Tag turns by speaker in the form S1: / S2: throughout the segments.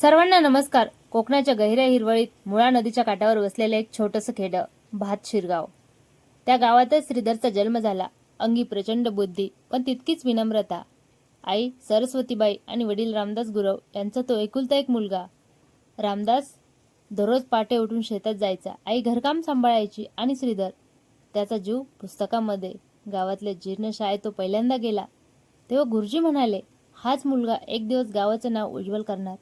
S1: सर्वांना नमस्कार. कोकणाच्या गहिऱ्या हिरवळीत मुळा नदीच्या काठावर वसलेलं एक छोटंसं खेडं भात शिरगाव. त्या गावातच श्रीधरचा जन्म झाला. अंगी प्रचंड बुद्धी पण तितकीच विनम्रता. आई सरस्वतीबाई आणि वडील रामदास गुरव यांचा तो एकुलता एक मुलगा. रामदास दररोज पाटे उठून शेतात जायचा. आई घरकाम सांभाळायची आणि श्रीधर त्याचा जीव पुस्तकामध्ये गावातल्या जीर्ण शाळेत तो पहिल्यांदा गेला. तेव्हा गुरुजी म्हणाले हाच मुलगा एक दिवस गावाचं नाव उज्ज्वल करणार.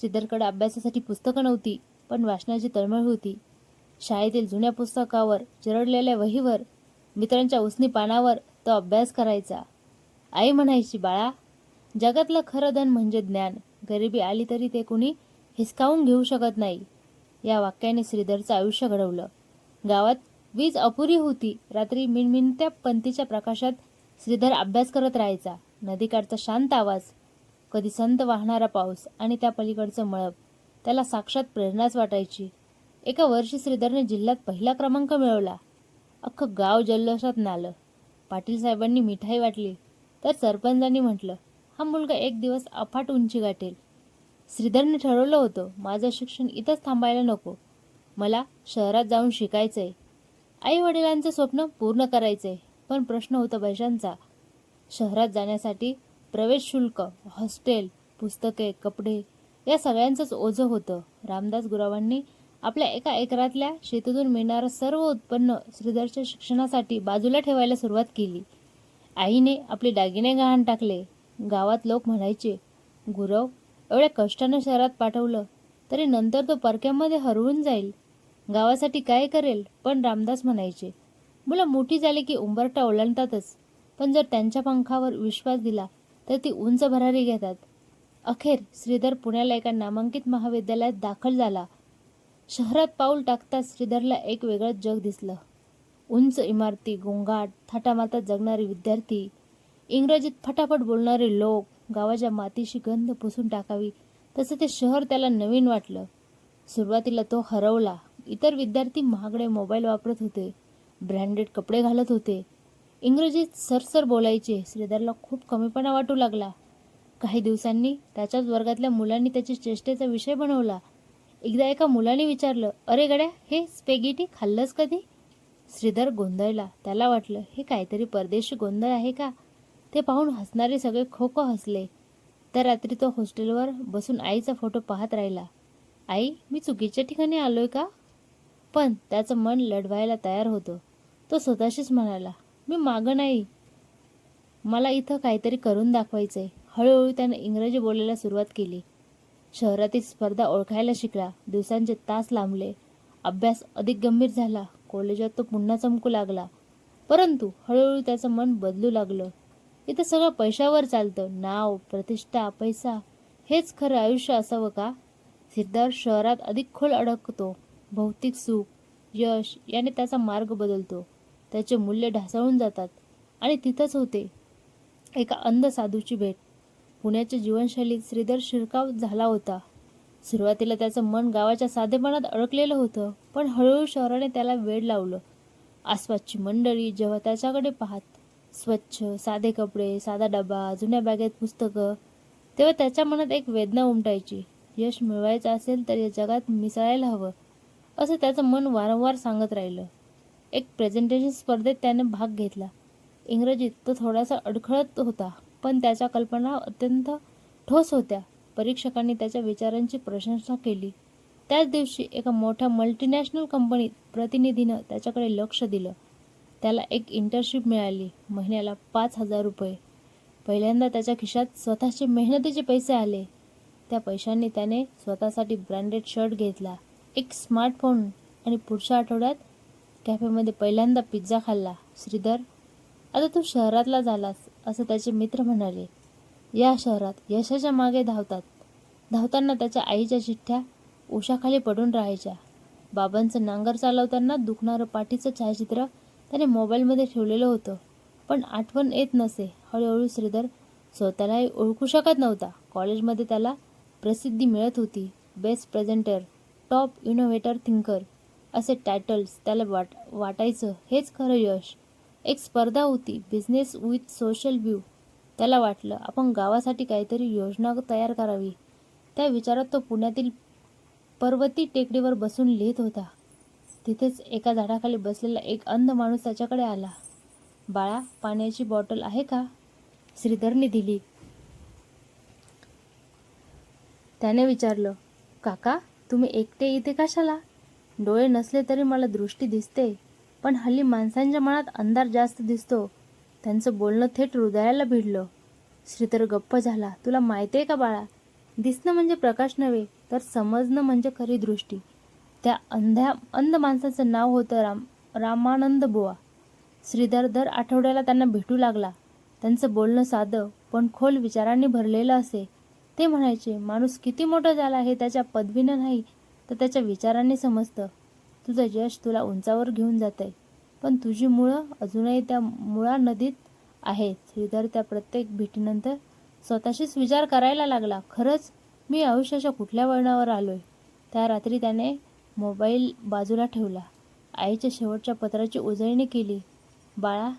S1: श्रीधरकडे अभ्यासासाठी पुस्तकं नव्हती पण वाचनाची तळमळ होती. शाळेतील जुन्या पुस्तकावर चिरडलेल्या वहीवर मित्रांच्या उसनी पानावर तो अभ्यास करायचा. आई म्हणायची बाळा जगातलं खरं धन म्हणजे ज्ञान. गरिबी आली तरी ते कुणी हिसकावून घेऊ शकत नाही. या वाक्याने श्रीधरचं आयुष्य घडवलं. गावात वीज अपुरी होती. रात्री मिणमिणत्या पंथीच्या प्रकाशात श्रीधर अभ्यास करत राहायचा. नदीकाठचा शांत आवाज कधी संत वाहणारा पाऊस आणि त्या पलीकडचं मळब. त्याला साक्षात प्रेरणाच वाटायची. एका वर्षी श्रीधरने जिल्ह्यात पहिला क्रमांक मिळवला. अख्खं गाव जल्लोषात नालं. पाटील साहेबांनी मिठाई वाटली. तर सरपंचांनी म्हटलं हा मुलगा एक दिवस अफाट उंची गाठेल. श्रीधरने ठरवलं होतं माझं शिक्षण इथंच थांबायला नको. मला शहरात जाऊन शिकायचंय. आई वडिलांचं स्वप्न पूर्ण करायचंय. पण प्रश्न होता पैशांचा. शहरात जाण्यासाठी प्रवेश शुल्क हॉस्टेल पुस्तके कपडे या सगळ्यांचंच ओझं होतं. रामदास गुरावांनी आपल्या एका एकरातल्या शेतीतून मिळणारं सर्व उत्पन्न श्रीधरच्या शिक्षणासाठी बाजूला ठेवायला सुरुवात केली. आईने आपले दागिने गहाण टाकले. गावात लोक म्हणायचे गुरव एवढ्या कष्टानं शहरात पाठवलं तरी नंतर तो परक्यामध्ये हरवून जाईल. गावासाठी काय करेल? पण रामदास म्हणायचे मुलं मोठी झाली की उंबरटा ओलांडतातच. पण जर त्यांच्या पंखावर विश्वास दिला तर ती उंच भरारी घेतात. अखेर श्रीधर पुण्याला एका नामांकित महाविद्यालयात दाखल झाला. शहरात पाऊल टाकताच श्रीधरला एक वेगळंच जग दिसलं. उंच इमारती गोंगाट थाटामाता जगणारे विद्यार्थी इंग्रजीत फटाफट बोलणारे लोक गावाच्या मातीशी गंध पुसून टाकावी तसं ते शहर त्याला नवीन वाटलं. सुरुवातीला तो हरवला. इतर विद्यार्थी महागडे मोबाईल वापरत होते. ब्रँडेड कपडे घालत होते. इंग्रजीत सरसर बोलायचे. श्रीधरला खूप कमीपणा वाटू लागला. काही दिवसांनी त्याच्याच वर्गातल्या मुलांनी त्याची चेष्टेचा विषय बनवला. एकदा एका मुलाने विचारलं अरे गड्या हे स्पेगिटी खाल्लंस कधी? श्रीधर गोंधळला. त्याला वाटलं हे काहीतरी परदेशी गोंधळ आहे का? ते पाहून हसणारे सगळे खो खो हसले. त्या रात्री तो हॉस्टेलवर बसून आईचा फोटो पाहत राहिला. आई मी चुकीच्या ठिकाणी आलोय का? पण त्याचं मन लढवायला तयार होतं. तो स्वतःशीच म्हणाला मी मागं नाही. मला इथं काहीतरी करून दाखवायचंय. हळूहळू त्यानं इंग्रजी बोलायला सुरुवात केली. शहरातील स्पर्धा ओळखायला शिकला. दिवसांचे तास लांबले. अभ्यास अधिक गंभीर झाला. कॉलेजात तो पुन्हा चमकू लागला. परंतु हळूहळू त्याचं मन बदलू लागलं. इथं सगळं पैशावर चालतं. नाव प्रतिष्ठा पैसा. हेच खरं आयुष्य असावं का? सिद्धार्थ शहरात अधिक खोल अडकतो. भौतिक सुख यश याने त्याचा मार्ग बदलतो. त्याचे मूल्य ढासळून जातात आणि तिथंच होते एका अंध साधूची भेट. पुण्याच्या जीवनशैलीत श्रीधर शिरकाव झाला होता. सुरुवातीला त्याचं मन गावाच्या साधेपणात अडकलेलं होतं पण हळूहळू शहराने त्याला वेड लावलं. आसपासची मंडळी जेव्हा त्याच्याकडे पाहत स्वच्छ साधे कपडे साधा डबा जुन्या बॅगेत पुस्तकं तेव्हा त्याच्या मनात एक वेदना उमटायची. यश मिळवायचं असेल तर या जगात मिसळायला हवं असं त्याचं मन वारंवार सांगत राहिलं. एक प्रेझेंटेशन स्पर्धेत त्याने भाग घेतला. इंग्रजीत तो थोडासा अडखळत होता पण त्याच्या कल्पना अत्यंत ठोस होत्या. परीक्षकांनी त्याच्या विचारांची प्रशंसा केली. त्याच दिवशी एका मोठ्या मल्टीनॅशनल कंपनीत प्रतिनिधीनं त्याच्याकडे लक्ष दिलं. त्याला एक इंटर्नशिप मिळाली महिन्याला पाच हजार रुपये. पहिल्यांदा त्याच्या खिशात स्वतःचे मेहनतीचे पैसे आले. त्या पैशांनी त्याने स्वतःसाठी ब्रँडेड शर्ट घेतला एक स्मार्टफोन आणि पुढच्या आठवड्यात कॅफेमध्ये पहिल्यांदा पिझ्झा खाल्ला श्रीधर. आता तू शहरातला झालास असं त्याचे मित्र म्हणाले. या शहरात यशाच्या मागे धावतात. धावताना त्याच्या आईच्या चिठ्ठ्या उशाखाली पडून राहायच्या. बाबांचं नांगर चालवताना दुखणारं पाठीचं छायाचित्र त्याने मोबाईलमध्ये ठेवलेलं होतं. पण आठवण येत नसे. हळूहळू श्रीधर स्वतःलाही ओळखू शकत नव्हता. कॉलेजमध्ये त्याला प्रसिद्धी मिळत होती. Best presenter top innovator thinker. असे टायटल्स त्याला वाट वाटायचं. हेच खरं यश. एक स्पर्धा होती. बिझनेस विथ सोशल व्यू त्याला वाटलं आपण गावासाठी काहीतरी योजना तयार करावी. त्या विचारात तो पुण्यातील पर्वती टेकडीवर बसून लिहित होता. तिथेच एका झाडाखाली बसलेला एक अंध माणूस त्याच्याकडे आला. बाळा पाण्याची बॉटल आहे का? श्रीधरने दिली. त्याने विचारलं काका तुम्ही एकटे इथे कशाला? डोळे नसले तरी मला दृष्टी दिसते. पण हल्ली माणसांच्या मनात अंधार जास्त दिसतो. त्यांचं बोलणं थेट हृदयाला भिडलं. श्रीधर गप्प झाला. तुला माहिती आहे का बाळा? दिसणं म्हणजे प्रकाश नव्हे तर समजणं म्हणजे खरी दृष्टी. त्या अंध्या अंध माणसाचं नाव होतं राम रामानंद बुवा. श्रीधर दर आठवड्याला त्यांना भेटू लागला. त्यांचं बोलणं साधं पण खोल विचारांनी भरलेलं असे. ते म्हणायचे माणूस किती मोठा झाला हे त्याच्या पदवीनं नाही तर त्याच्या विचारांनी समजतं तुझं यश तुला उंचावर घेऊन जातंय. पण तुझी मुळं अजूनही त्या मुळा नदीत आहेत. श्रीधर त्या प्रत्येक भेटीनंतर स्वतःशीच विचार करायला लागला. खरंच मी आयुष्याच्या कुठल्या वळणावर आलोय? त्या रात्री त्याने मोबाईल बाजूला ठेवला. आईच्या शेवटच्या पत्राची उजळणी केली. बाळा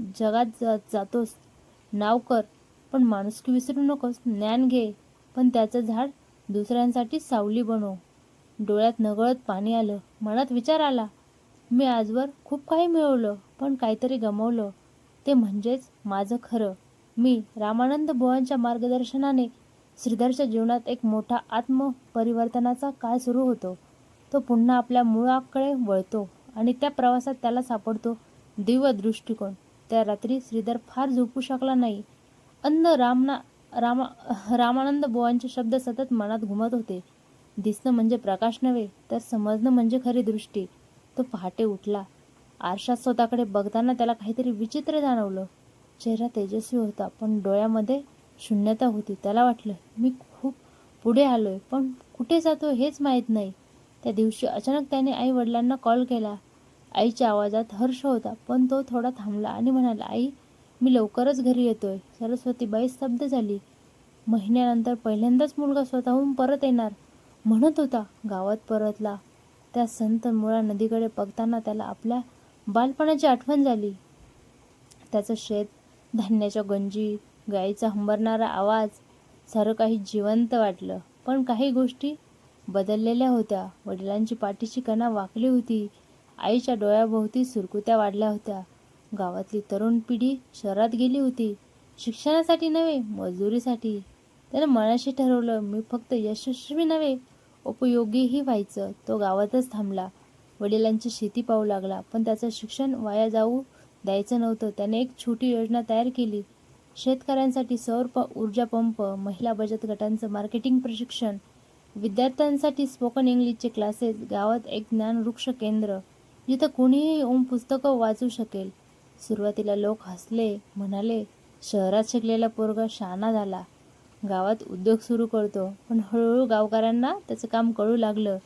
S1: जगात जा जातोस. नाव कर. पण माणुसकी विसरू नकोस. ज्ञान घे. पण त्याचं झाड दुसऱ्यांसाठी सावली बनव. डोळ्यात नगळत पाणी आलं. मनात विचार आला मी आजवर खूप काही मिळवलं पण काहीतरी गमावलं. ते म्हणजेच माझं खरं. मी रामानंद बुवांच्या मार्गदर्शनाने श्रीधरच्या जीवनात एक मोठा आत्मपरिवर्तनाचा काळ सुरू होतो. तो पुन्हा आपल्या मुळाकडे वळतो आणि त्या प्रवासात त्याला सापडतो दिव्य दृष्टिकोन. त्या रात्री श्रीधर फार झोपू शकला नाही. अन्न रामना रामा रामानंद बुवांचे शब्द सतत मनात घुमत होते. दिसणं म्हणजे प्रकाश नव्हे तर समजणं म्हणजे खरी दृष्टी. तो पहाटे उठला. आरशात स्वतःकडे बघताना त्याला काहीतरी विचित्र जाणवलं. चेहरा तेजस्वी होता पण डोळ्यामध्ये शून्यता होती. त्याला वाटलं मी खूप पुढे आलोय पण कुठे जातो हेच माहीत नाही. त्या दिवशी अचानक त्याने आई वडिलांना कॉल केला. आईच्या आवाजात हर्ष होता पण तो थोडा थांबला आणि म्हणाला आई मी लवकरच घरी येतोय. सरस्वतीबाई स्तब्ध झाली. महिन्यानंतर पहिल्यांदाच मुलगा स्वतःहून परत येणार. म्हणत होता गावात परतला. त्या संत मुळा नदीकडे बघताना त्याला आपल्या बालपणाची आठवण झाली. त्याचं शेत धान्याच्या गंजी गाईचा हंबरणारा आवाज सारं काही जिवंत वाटलं. पण काही गोष्टी बदललेल्या होत्या. वडिलांची पाठीची कणा वाकली होती. आईच्या डोळ्याभोवती सुरकुत्या वाढल्या होत्या. गावातली तरुण पिढी शहरात गेली होती. शिक्षणासाठी नव्हे मजुरीसाठी. त्यानं मनाशी ठरवलं मी फक्त यशस्वी नव्हे. उपयोगीही व्हायचं. तो गावातच थांबला. वडिलांची शेती पाहू लागला पण त्याचं शिक्षण वाया जाऊ द्यायचं नव्हतं. त्याने एक छोटी योजना तयार केली. शेतकऱ्यांसाठी सौर प ऊर्जा पंप महिला बचत गटांचं मार्केटिंग प्रशिक्षण विद्यार्थ्यांसाठी स्पोकन इंग्लिशचे क्लासेस गावात एक ज्ञान वृक्ष केंद्र जिथं कुणीही ओम पुस्तकं वाचू शकेल. सुरुवातीला लोक हसले म्हणाले शहरात शिकलेला पोरगा शाना झाला. गावात उद्योग सुरू करतो. पण हळूहळू गावकऱ्यांना त्याचं काम कळू लागलं.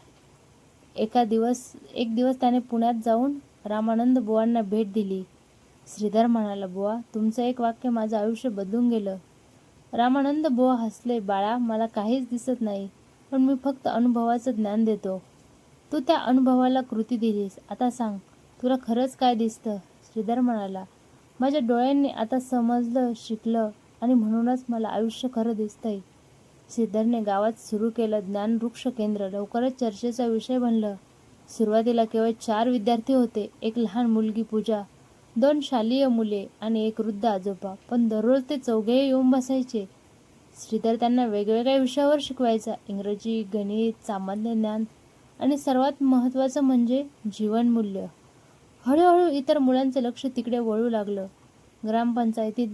S1: एका दिवस एक दिवस त्याने पुण्यात जाऊन रामानंद बुवांना भेट दिली. श्रीधर म्हणाला बुवा तुमचं एक वाक्य माझं आयुष्य बदलून गेलं. रामानंद बुवा हसले बाळा मला काहीच दिसत नाही पण मी फक्त अनुभवाचं ज्ञान देतो. तू त्या अनुभवाला कृती दिलीस. आता सांग तुला खरंच काय दिसतं? श्रीधर म्हणाला माझ्या डोळ्यांनी आता समजलं शिकलं आणि म्हणूनच मला आयुष्य खरं दिसतंय. श्रीधरने गावात सुरू केलं ज्ञान वृक्ष केंद्र. लवकरच चर्चेचा विषय बनलं. सुरुवातीला केवळ चार विद्यार्थी होते. एक लहान मुलगी पूजा दोन शालेय मुले आणि एक वृद्ध आजोबा. पण दररोज ते चौघेही येऊन बसायचे. श्रीधर त्यांना वेगवेगळ्या विषयावर शिकवायचा. इंग्रजी गणित सामान्य ज्ञान आणि सर्वात महत्त्वाचं म्हणजे जीवनमूल्य हळूहळू इतर मुलांचं लक्ष तिकडे वळू लागलं. ग्रामपंचायतीत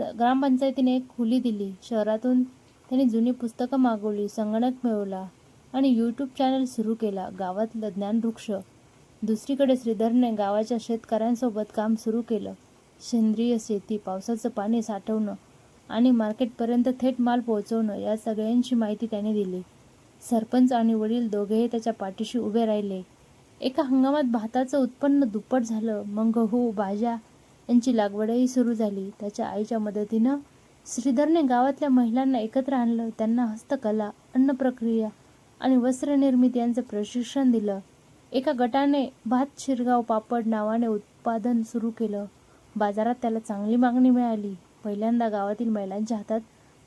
S1: ग्रामपंचायतीने एक खुली दिली. शहरातून त्यांनी जुनी पुस्तकं मागवली संगणक मिळवला आणि यूट्यूब चॅनल सुरू केला. गावातलं ज्ञानवृक्ष. दुसरीकडे श्रीधरने गावाच्या शेतकऱ्यांसोबत काम सुरू केलं. सेंद्रिय शेती पावसाचं पाणी साठवणं आणि मार्केटपर्यंत थेट माल पोहोचवणं या सगळ्यांची माहिती त्याने दिली. सरपंच आणि वडील दोघेही त्याच्या पाठीशी उभे राहिले. एका हंगामात भाताचं उत्पन्न दुप्पट झालं. मग गहू भाज्या यांची लागवडही सुरू झाली. त्याच्या आईच्या मदतीनं श्रीधरने गावातल्या महिलांना एकत्र आणलं. त्यांना हस्तकला अन्नप्रक्रिया आणि वस्त्रनिर्मिती यांचं प्रशिक्षण दिलं. एका गटाने भात शिरगाव पापड नावाने उत्पादन सुरू केलं. बाजारात त्याला चांगली मागणी मिळाली. पहिल्यांदा गावातील महिलांच्या हातात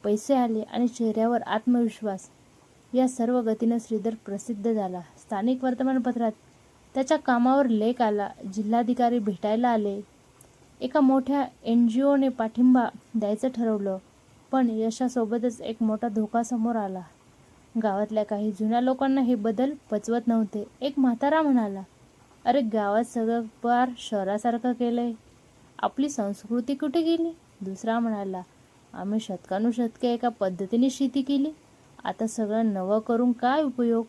S1: पैसे आले आणि चेहऱ्यावर आत्मविश्वास. या सर्व गतीनं श्रीधर प्रसिद्ध झाला. स्थानिक वर्तमानपत्रात त्याच्या कामावर लेख आला. जिल्हाधिकारी भेटायला आले. एका मोठ्या एन जी ओने पाठिंबा द्यायचं ठरवलं पण यशासोबतच एक मोठा धोका समोर आला. गावातल्या काही जुन्या लोकांना हे बदल पचवत नव्हते. एक म्हातारा म्हणाला अरे गावात सगळं पार शहरासारखं केलंय. आपली संस्कृती कुठे गेली? दुसरा म्हणाला आम्ही शतकानुशतके एका पद्धतीने शेती केली. आता सगळं नवं करून काय उपयोग?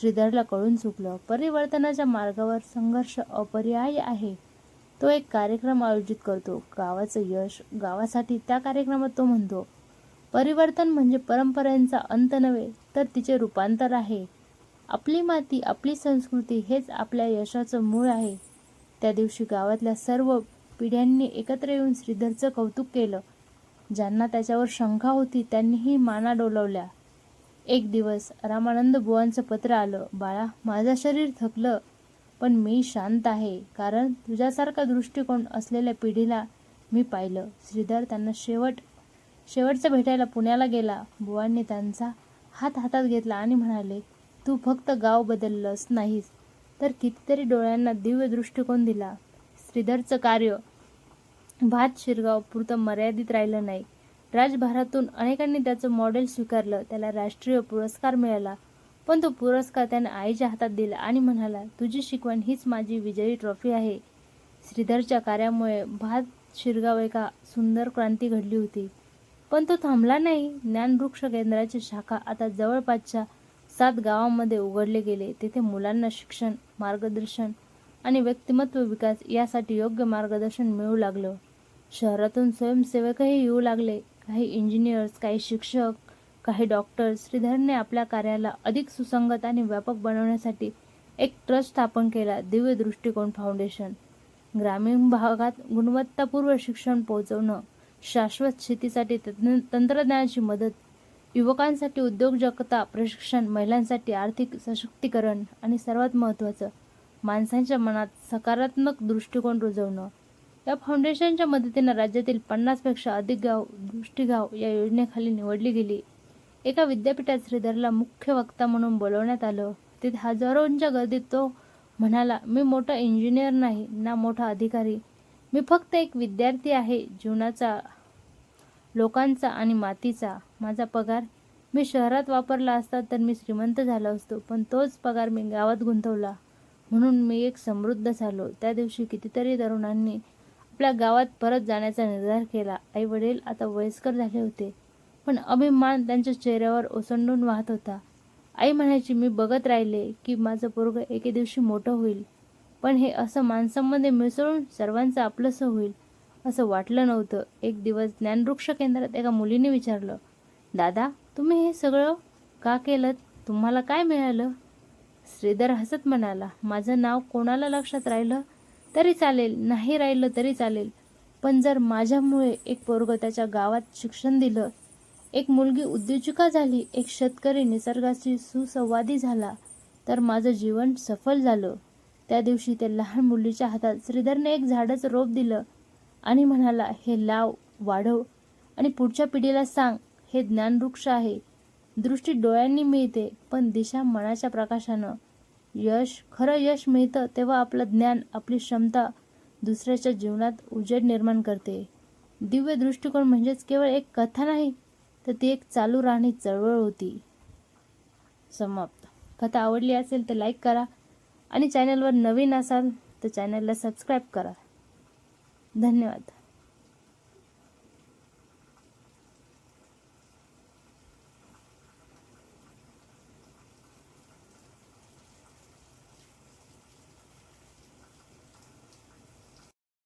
S1: श्रीधरला कळून चुकलं. परिवर्तनाच्या मार्गावर संघर्ष अपरिहार्य आहे. तो एक कार्यक्रम आयोजित करतो. गावाचं यश गावासाठी त्या कार्यक्रमात तो म्हणतो परिवर्तन म्हणजे परंपरांचा अंत नव्हे तर तिचे रूपांतर आहे. आपली माती आपली संस्कृती हेच आपल्या यशाचं मूळ आहे. त्या दिवशी गावातल्या सर्व पिढ्यांनी एकत्र येऊन श्रीधरचं कौतुक केलं. ज्यांना त्याच्यावर शंका होती त्यांनीही माना डोलवल्या. एक दिवस रामानंद बुवांचं पत्र आलं बाळा माझं शरीर थकलं पण मी शांत आहे कारण तुझ्यासारखा दृष्टिकोन असलेल्या पिढीला मी पाहिलं. श्रीधर त्यांना शेवट शेवटचं भेटायला पुण्याला गेला. बुवांनी त्यांचा हात हातात घेतला आणि म्हणाले तू फक्त गाव बदललंस नाहीस तर कितीतरी डोळ्यांना दिव्य दृष्टिकोन दिला. श्रीधरचं कार्य भात शिरगाव पुरतं मर्यादित राहिलं नाही. राजभारातून अनेकांनी त्याचं मॉडेल स्वीकारलं. त्याला राष्ट्रीय पुरस्कार मिळाला. पण तो पुरस्कार त्याने आईच्या हातात दिला आणि म्हणाला तुझी शिकवण हीच माझी विजयी ट्रॉफी आहे. श्रीधरच्या कार्यामुळे भात शिरगाव एका सुंदर क्रांती घडली होती. पण तो थांबला नाही. ज्ञानवृक्ष केंद्राची शाखा आता जवळपासच्या सात गावांमध्ये उघडले गेले. तेथे मुलांना शिक्षण मार्गदर्शन आणि व्यक्तिमत्व विकास यासाठी योग्य मार्गदर्शन मिळू लागलं. शहरातून स्वयंसेवकही येऊ लागले. काही इंजिनियर्स काही शिक्षक काही डॉक्टर्स श्रीधरने आपल्या कार्याला अधिक सुसंगत आणि व्यापक बनवण्यासाठी एक ट्रस्ट स्थापन केला दिव्य दृष्टिकोन फाउंडेशन. ग्रामीण भागात गुणवत्तापूर्व शिक्षण पोहोचवणं शाश्वत शेतीसाठी तंत्रज्ञानाची मदत युवकांसाठी उद्योजकता प्रशिक्षण महिलांसाठी आर्थिक सशक्तीकरण आणि सर्वात महत्त्वाचं माणसांच्या मनात सकारात्मक दृष्टिकोन रुजवणं. या फाउंडेशनच्या मदतीनं राज्यातील पन्नासपेक्षा अधिक गाव दृष्टीगाव या योजनेखाली निवडली गेली. एका विद्यापीठात श्रीधरला मुख्य वक्ता म्हणून बोलवण्यात आलं. तिथे हजारोंच्या गर्दीत तो म्हणाला मी मोठा इंजिनियर नाही ना मोठा अधिकारी. मी फक्त एक विद्यार्थी आहे जीवनाचा लोकांचा आणि मातीचा. माझा पगार मी शहरात वापरला असता तर मी श्रीमंत झालो असतो पण तोच पगार मी गावात गुंतवला. म्हणून मी एक समृद्ध झालो. त्या दिवशी कितीतरी तरुणांनी आपल्या गावात परत जाण्याचा निर्धार केला. आई वडील आता वयस्कर झाले होते. पण अभिमान त्यांच्या चेहऱ्यावर ओसंडून वाहत होता. आई म्हणायची मी बघत राहिले की माझं पोरग एके दिवशी मोठं होईल पण हे असं माणसांमध्ये मिसळून सर्वांचं आपलंसं होईल असं वाटलं नव्हतं. एक दिवस ज्ञानवृक्ष केंद्रात एका मुलीने विचारलं दादा तुम्ही हे सगळं का केलं तुम्हाला काय मिळालं? श्रीधर हसत म्हणाला माझं नाव कोणाला लक्षात राहिलं तरी चालेल नाही राहिलं तरी चालेल पण जर माझ्यामुळे एक पोरग त्याच्या गावात शिक्षण दिलं एक मुलगी उद्योजिका झाली एक शेतकरी निसर्गाशी सुसंवादी झाला तर माझं जीवन सफल झालं. त्या दिवशी त्या लहान मुलीच्या हातात श्रीधरने एक झाडाचं रोप दिलं आणि म्हणाला हे लाव वाढव आणि पुढच्या पिढीला सांग हे ज्ञानवृक्ष आहे. दृष्टी डोळ्यांनी मिळते पण दिशा मनाच्या प्रकाशानं. यश खरं यश मिळतं तेव्हा आपलं ज्ञान आपली क्षमता दुसऱ्याच्या जीवनात उजेड निर्माण करते. दिव्य दृष्टिकोन म्हणजेच केवळ एक कथा नाही तर ती एक चालू राहणी चळवळ होती. समाप्त. कथा आवडली असेल तर लाईक करा आणि चॅनलवर नवीन असाल तर चॅनलला सबस्क्राईब करा. धन्यवाद.